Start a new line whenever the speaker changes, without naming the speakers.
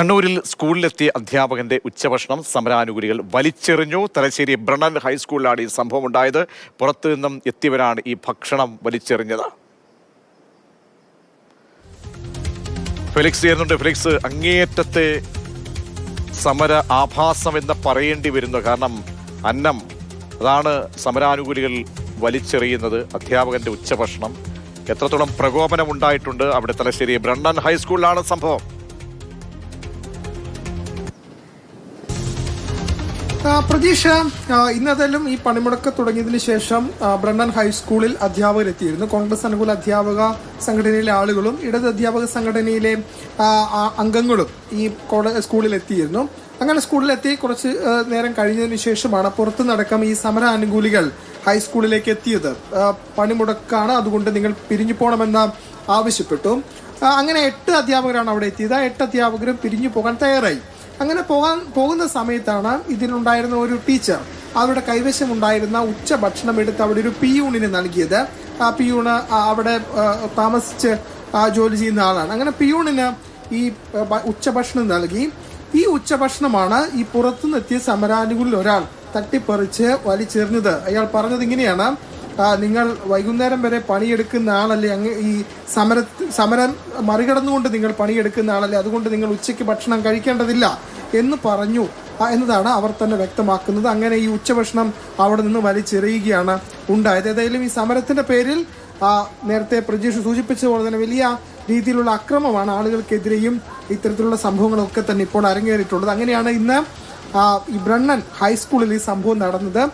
കണ്ണൂരിൽ സ്കൂളിലെത്തിയ അധ്യാപകന്റെ ഉച്ചഭക്ഷണം സമരാനുകൂലികൾ വലിച്ചെറിഞ്ഞു. തലശ്ശേരി ബ്രണൻ ഹൈസ്കൂളിലാണ് ഈ സംഭവം ഉണ്ടായത് പുറത്തു നിന്നും എത്തിയവരാണ് ഈ ഭക്ഷണം വലിച്ചെറിഞ്ഞത്. ഫെലിക്സ് ചെയ്യുന്നുണ്ട് ഫെലിക്സ് അങ്ങേയറ്റത്തെ സമര ആഭാസം എന്ന് പറയേണ്ടി വരുന്നു. കാരണം അന്നം അതാണ് സമരാനുകൂലികൾ വലിച്ചെറിയുന്നത്. അധ്യാപകന്റെ ഉച്ചഭക്ഷണം. എത്രത്തോളം പ്രകോപനം ഉണ്ടായിട്ടുണ്ട് അവിടെ തലശ്ശേരി ബ്രണ്ടൻ ഹൈസ്കൂളിലാണ് സംഭവം.
പ്രതീക്ഷ ഇന്നതെല്ലാം ഈ പണിമുടക്ക് തുടങ്ങിയതിന് ശേഷം ബ്രണ്ണൻ ഹൈസ്കൂളിൽ അധ്യാപകരെത്തിയിരുന്നു. കോൺഗ്രസ് അനുകൂല അധ്യാപക സംഘടനയിലെ ആളുകളും ഇടത് അധ്യാപക സംഘടനയിലെ അംഗങ്ങളും ഈ കോളേ- സ്കൂളിൽ എത്തിയിരുന്നു അങ്ങനെ സ്കൂളിലെത്തി കുറച്ച് നേരം കഴിഞ്ഞതിന് ശേഷമാണ് പുറത്തുനിന്നടക്കം ഈ സമര അനുകൂലികൾ ഹൈസ്കൂളിലേക്ക് എത്തിയത്. പണിമുടക്കാണ് അതുകൊണ്ട് നിങ്ങൾ പിരിഞ്ഞു പോകണമെന്ന് ആവശ്യപ്പെട്ടു. അങ്ങനെ എട്ട് അധ്യാപകരാണ് അവിടെ എത്തിയത്. ആ എട്ട് അധ്യാപകരും പിരിഞ്ഞു പോകാൻ തയ്യാറായി. അങ്ങനെ പോകാൻ പോകുന്ന സമയത്താണ് ഇതിനുണ്ടായിരുന്ന ഒരു ടീച്ചർ അവരുടെ കൈവശം ഉണ്ടായിരുന്ന ഉച്ചഭക്ഷണം എടുത്ത് അവിടെ ഒരു പിയൂണിന് നൽകിയത്. ആ പിയൂണ് അവിടെ താമസിച്ച് ജോലി ചെയ്യുന്ന ആളാണ്. അങ്ങനെ പിയൂണിന് ഈ ഉച്ചഭക്ഷണം നൽകി. ഈ ഉച്ചഭക്ഷണമാണ് ഈ പുറത്തുനിന്നെത്തിയ സമരാനുകൂലിൽ ഒരാൾ തട്ടിപ്പറിച്ച് വലിച്ചെറിഞ്ഞത്. അയാൾ പറഞ്ഞത് ഇങ്ങനെയാണ്. നിങ്ങൾ വൈകുന്നേരം വരെ പണിയെടുക്കുന്ന ആളല്ലേ? അങ്ങ് ഈ സമര സമരം മറികടന്നുകൊണ്ട് നിങ്ങൾ പണിയെടുക്കുന്ന ആളല്ലേ? അതുകൊണ്ട് നിങ്ങൾ ഉച്ചയ്ക്ക് ഭക്ഷണം കഴിക്കേണ്ടതില്ല എന്ന് പറഞ്ഞു. എന്നതാണ് അവർ തന്നെ വ്യക്തമാക്കുന്നത്. അങ്ങനെ ഈ ഉച്ചഭക്ഷണം അവിടെ നിന്ന് വലിച്ചെറിയുകയാണ് ഉണ്ടായത്. ഏതായാലും ഈ സമരത്തിന്റെ പേരിൽ നേരത്തെ പ്രജീഷ് സൂചിപ്പിച്ച പോലെ തന്നെ വലിയ രീതിയിലുള്ള അക്രമമാണ് ആളുകൾക്കെതിരെയും ഇത്തരത്തിലുള്ള സംഭവങ്ങളൊക്കെ തന്നെ ഇപ്പോൾ അരങ്ങേറിയിട്ടുള്ളത്. അങ്ങനെയാണ് ഇന്ന് ഈ ബ്രണ്ണൻ ഹൈസ്കൂളിൽ ഈ സംഭവം നടന്നത്.